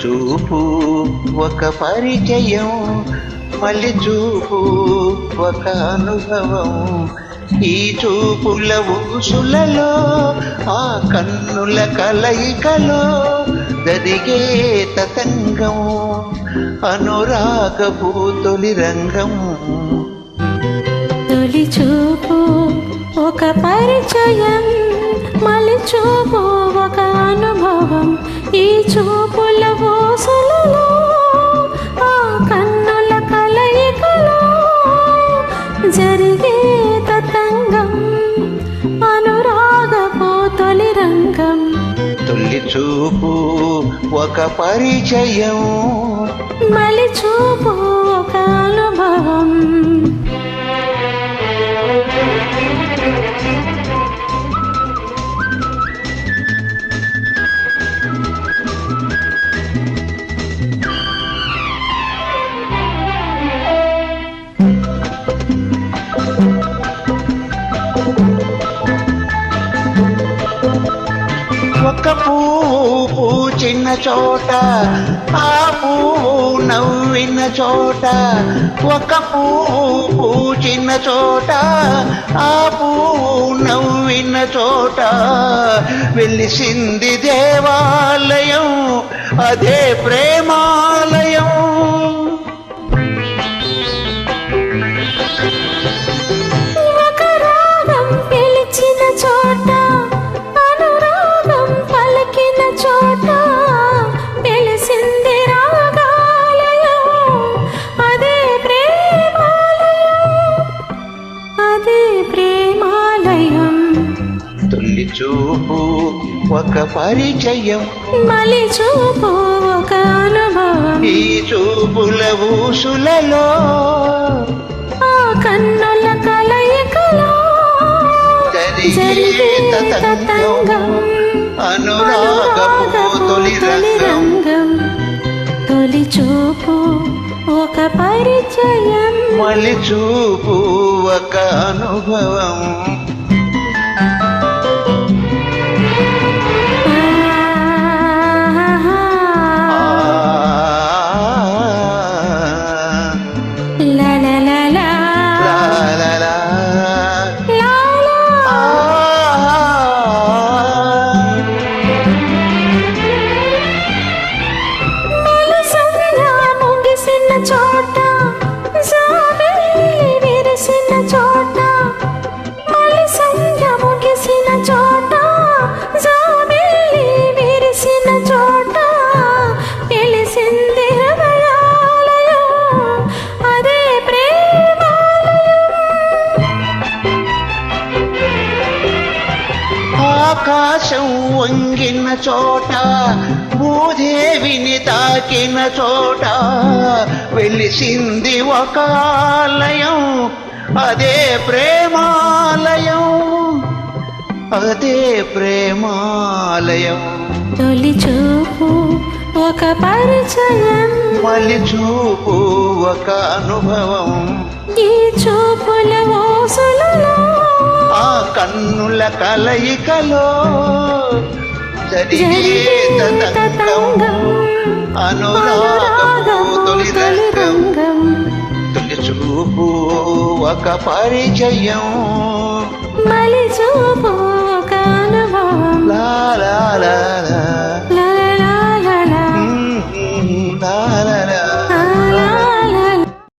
చూపు ఒక పరిచయం మళ్ళీ చూపు ఒక అనుభవం. ఈ చూపుల ఊసులలో ఆ కన్నుల కలయికలో జరిగే తతంగం అనురాగపు తొలి రంగం. తొలి చూపు ఒక పరిచయం మలి చూపు ఒక అనుభవం. ఈ చూపు ఊసులలో ఆ కన్నుల కలయికలో జరిగే తతంగం అనురాగపు తొలి రంగం. తొలి చూపు ఒక పరిచయం. మలి చూపు ఒక అనుభవం. పూచిన చోట ఆ పువ్వు నవ్విన చోట ఒక పువ్వు పూచిన చోట ఆ పువ్వు నవ్విన చోట. వెలిసింది దేవాలయం అదే ప్రేమాలయం. చూపు ఒక పరిచయం. మలి చూపు ఒక అనుభవం. ఈ చూపుల ఊసులలో ఆ కన్నుల కలయికలో జరిగే తతంగం. అనురాగపు తొలి రంగం తొలి చూపు ఒక పరిచయం. మళ్ళీ చూపు ఒక అనుభవం. ఆకాశం వంగిన చోట భూదేవిని తాకిన చోట వెలిసింది ఒక ఆలయం అదే ప్రేమాలయం అదే ప్రేమాలయం. తొలి చూపు ఒక పరిచయం. మలి చూపు ఒక అనుభవం. ఈ చూపుల ఓసులలో ఆ కన్నుల కలయికలో చూపు ఒక పరిచయం మలి చూపు ఒక అనుభవం. లా లా